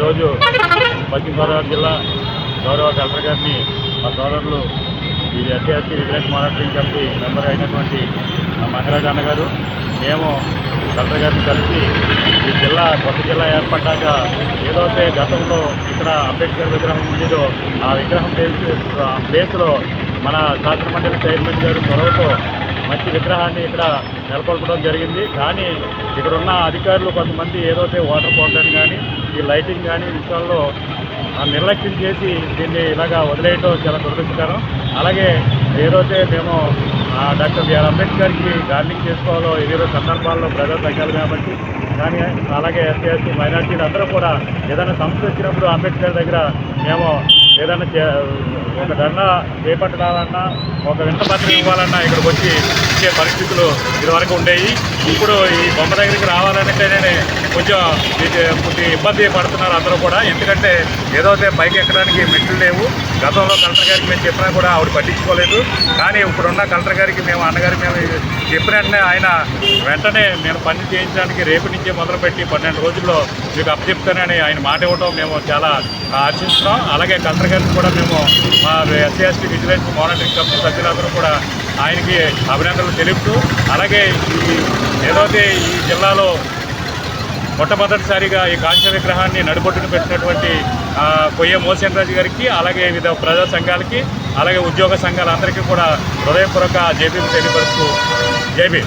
రోజు పశ్చిమ గోదావరి జిల్లా గౌరవ కలెక్టర్ గారిని మా సోదరులు ఈ SC vigilance monitoring committee member అయినటువంటి మా అన్నగారు మేము కలెక్టర్ గారిని కలిసి ఈ జిల్లా కొత్త జిల్లా ఏర్పడ్డాక ఏదైతే గతంలో ఇక్కడ అంబేద్కర్ విగ్రహం ఉండేదో ఆ విగ్రహం ప్లేస్ ఆ ప్లేస్లో మన శాసనమండలి చైర్మన్ గారు చొరవతో మంచి విగ్రహాన్ని ఇక్కడ నెలకొల్పడం జరిగింది. కానీ ఇక్కడ ఉన్న అధికారులు కొంతమంది ఏదైతే వాటర్ ఫౌంటైన్ కానీ ఈ లైటింగ్ కానీ విషయాల్లో నిర్లక్ష్యం చేసి దీన్ని ఇలాగా వదిలేయటం చాలా దురదృష్టకరం. అలాగే ఏదైతే మేము డాక్టర్ బిఆర్ అంబేద్కర్కి గార్నింగ్ చేసుకోవాలో ఇరవై సందర్భాల్లో ప్రజలు తగ్గాలి కాబట్టి. కానీ అలాగే ఎస్సీ మైనార్టీలు అందరూ కూడా ఏదైనా సంస్థ వచ్చినప్పుడు అంబేద్కర్ దగ్గర మేము ఏదైనా ఒక ధర్నా చేపట్టాలన్నా ఒక వింత పత్రిక ఇవ్వాలన్నా ఇక్కడికి వచ్చి ఇచ్చే పరిస్థితులు ఇదివరకు ఉండేవి. ఇప్పుడు ఈ బొమ్మ దగ్గరికి రావాలంటేనే కొంచెం కొద్ది ఇబ్బంది పడుతున్నారు అందరూ కూడా. ఎందుకంటే ఏదైతే పైకి ఎక్కడానికి మెట్లు లేవు. గతంలో కలెక్టర్ గారికి మేము చెప్పినా కూడా ఆవిడ పట్టించుకోలేదు. కానీ ఇప్పుడున్న కలెక్టర్ గారికి మేము అన్నగారికి మేము చెప్పిన వెంటనే ఆయన వెంటనే నేను పని చేయించడానికి రేపు నుంచే మొదలుపెట్టి పన్నెండు రోజుల్లో మీకు అప్పచెప్తానని ఆయన మాట ఇవ్వడం మేము చాలా ఆశిస్తున్నాం. అలాగే కలెక్టర్ గారికి కూడా మేము మా SC ST vigilance monitoring committee సభ్యులందరూ కూడా ఆయనకి అభినందనలు తెలుపుతూ అలాగే ఈ ఏదైతే ఈ జిల్లాలో మొట్టమొదటిసారిగా ఈ కాంస్య విగ్రహాన్ని నడుబొట్టుకు పెట్టినటువంటి కొయ్య మోసేన్ రాజు గారికి అలాగే వివిధ ప్రజా సంఘాలకి అలాగే ఉద్యోగ సంఘాలందరికీ కూడా హృదయపూర్వక జేబీ తెలియపరుస్తూ జేబీ